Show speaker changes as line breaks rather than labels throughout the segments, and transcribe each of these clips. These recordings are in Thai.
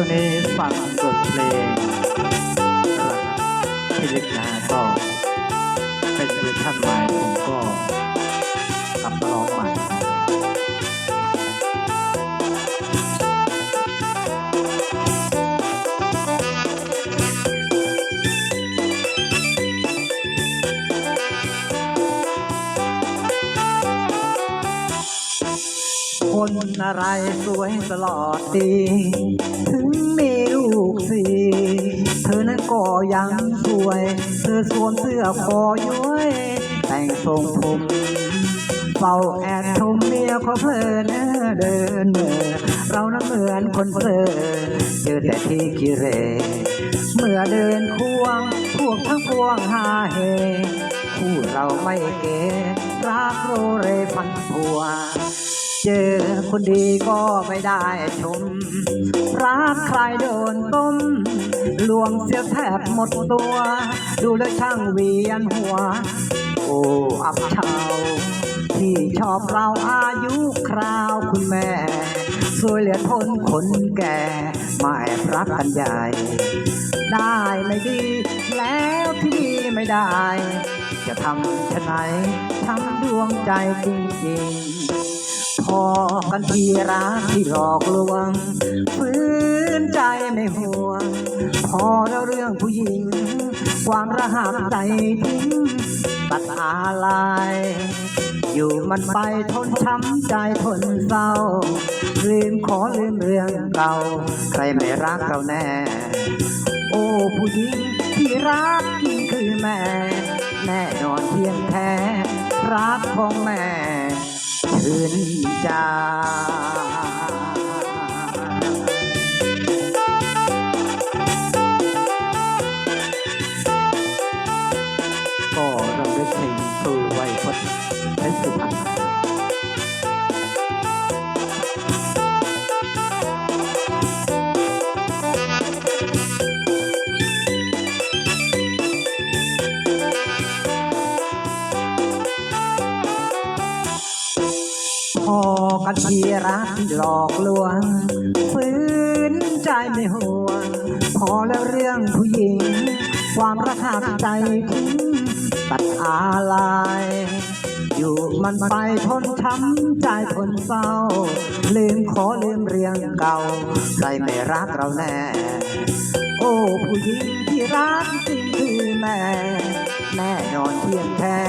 ช่วงนี้ฟังบทเพลงที่ลึกนะก็เป็นเวอร์ชันใหม่ผมก็กลับมาร้องใหม่คนอะไรสวยตลอดดี ยังสวย เธอสวมเสื้อคอย้อยแต่งทรงผมเฝ้าแอบชมเมียเขาเพลินเดินเมื่อเรานั้นเหมือนคนเสิร์เจอแต่ที่กิเร เมื่อเดินควงพวกทั้งพวงหาเฮคู่เราไม่เก๋รักโรเรพันผัว เจอคนดีก็ไม่ได้ชม รักใครโดนต้มลวงเสียแทบหมดตัว ดูแล้วช่างเวียนหัว โอ้อับเฉาที่ชอบเราอายุคราวคุณแม่ สวยเหลือทนคนแก่มาแอบรักกันใหญ่ ได้ไม่ดี แล้วที่ดีไม่ได้ จะทำชะไหนทำดวงใจจริงๆ พอกันทีรักที่หลอกลวงฝืนใจไม่ห่วง พอแล้วเรื่องผู้หญิง ความระหับใจทิ้งตัดอาลายอยู่มันไปทนช้ำใจทนเศร้า ลืมขอลืมเรื่องเก่า ใครไม่รักเราแน่ โอ้ผู้หญิงที่รักจริงคือแม่ แน่นอนเพียงแท้รักของแม่ ชื่นใจก็ราได้เพลงสู่วยพจน์เพชรสุพรรณ อกันทีรักหลอกลวงฝืนใจไม่ห่วงพอแล้วเรื่องผู้หญิง ความรักหักใจทิ้งตัดอาลายอยู่มันไปทนช้ำใจทนเศร้า ลืมขอลืมเรื่องเก่าใครไม่รักเราแน่ โอ้ผู้หญิงที่รักจริงคือแม่แน่นอนเทียงแท้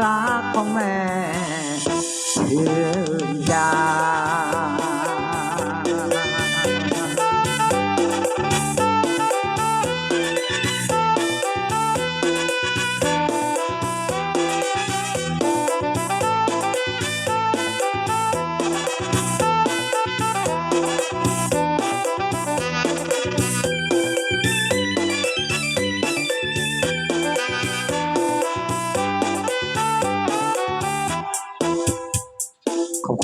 รักของแม่ชื่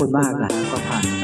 คุณมากนะก็ผ่าน